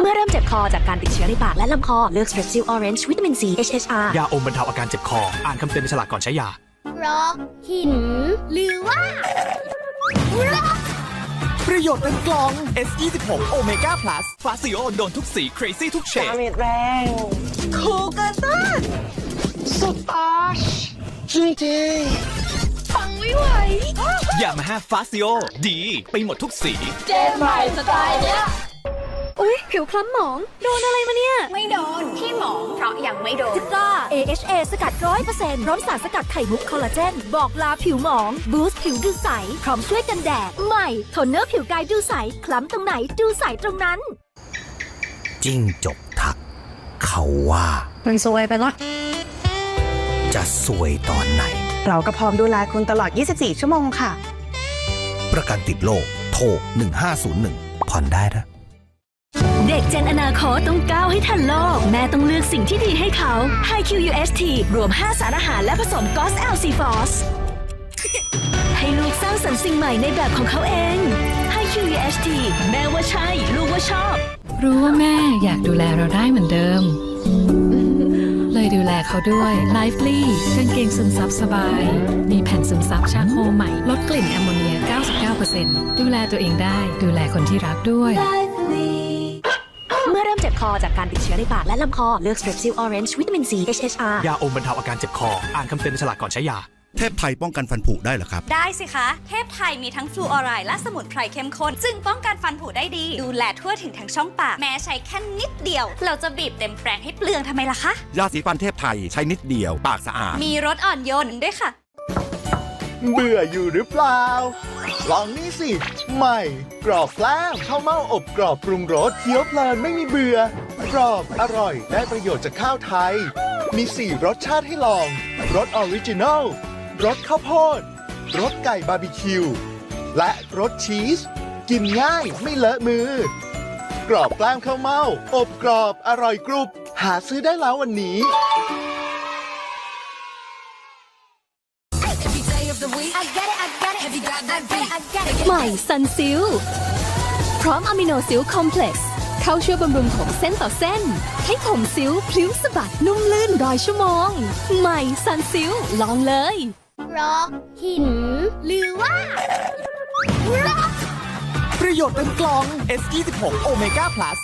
เมื่อเริ่มเจ็บคอจากการติดเชื้อในปากและลำคอ เลือก Strepsil Orange วิตามิน C HHR ยาอมบรรเทาอาการเจ็บคอ อ่านคำเตือนในฉลากก่อนใช้ยาเพราะหิน หรือว่าประโยชน์เต็มกล่อง S26 Omega Plus ฟาซิโอโดนทุกสี crazy ทุกเฉดดาเมจแรงคูเกอร์ตันสตาร์ชจริงฟังไม่ไหวยามาฮ่าฟาซิโอดี ไปหมดทุกสี เจนใหม่สไตล์เนี้ย อุ๊ย ผิวคล้ำหมอง โดนอะไรมาเนี่ย ไม่โดน ที่หมองเพราะยังไม่โดนจิก้า AHA สกัดร้อยเปอร์เซ็นต์พร้อมสารสกัดไข่มุกคอลลาเจน บอกลาผิวหมอง บูสต์ผิวดูใส พร้อมช่วยกันแดด ใหม่โทนเนอร์ผิวกายดูใส คล้ำตรงไหนดูใสตรงนั้น จิ้งจกทัก เขาว่า มันซวยไปละจะสวยตอนไหน เราก็พร้อมดูแลคุณตลอด 24 ชั่วโมงค่ะ ประกันติดโลกโทร1501ผ่อนได้นะ เด็กเจนอนาคตต้องก้าวให้ทันโลก แม่ต้องเลือกสิ่งที่ดีให้เขา High QUST รวม 5 สารอาหารและผสมกอส LC f o s ให้ลูกสร้างสรรค์สิ่งใหม่ในแบบของเขาเอง High QUST แม่ว่าใช่ ลูกว่าชอบ รู้ว่าแม่อยากดูแลเราได้เหมือนเดิม เลยดูแลเขาด้วย Lively กางเกงซึมซับสบาย มีแผ่นซึมซับชาโคใหม่ ลดกลิ่นแอมโมเนีย 99%ดูแลตัวเองได้ ดูแลคนที่รักด้วย เมื่อเริ่มเจ็บคอจากการติดเชื้อในปากและลำคอ เลือก Strepsil Orange วิตามิน C HHR ยาอมบรรเทาอาการเจ็บคอ อ่านคำเตือนในฉลากก่อนใช้ยา เทพไทยป้องกันฟันผุได้เหรอครับ ได้สิคะ เทพไทยมีทั้งฟลูออไรด์และสมุนไพรเข้มข้นจึงป้องกันฟันผุได้ดี ดูแลทั่วถึงทั้งช่องปาก แม้ใช้แค่นิดเดียว เราจะบีบเต็มแปรงให้เปลืองทำไมล่ะคะ ยาสีฟันเทพไทยใช้นิดเดียว ปากสะอาด มีรสอ่อนโยนด้วยค่ะ เบื่ออยู่หรือเปล่า ลองนี่สิ ใหม่ กรอบแกล้มข้าวเม่าอบกรอบปรุงรสเคี้ยวเพลินไม่มีเบื่อ กรอบอร่อยได้ประโยชน์จากข้าวไทย มี4รสชาติให้ลอง รสออริจินัล รสข้าวโพด รสไก่บาร์บีคิว และรสชีส กินง่ายไม่เลอะมือ กรอบแกล้มข้าวเม่าอบกรอบอร่อยกรุบ หาซื้อได้แล้ววันนี้ ใหม่ซันซิลพร้อมอะมิโนซิลคอมเพล็กซ์เข้าช่วยบำรุงผมเส้นต่อเส้น ให้ผมซิลพลิ้วสะบัดนุ่มลื่นรอยชั่วโมง ใหม่ซันซิลลองเลยเพราะหิน หรือว่าประโยชน์เต็มกล่อง S26 Omega Plus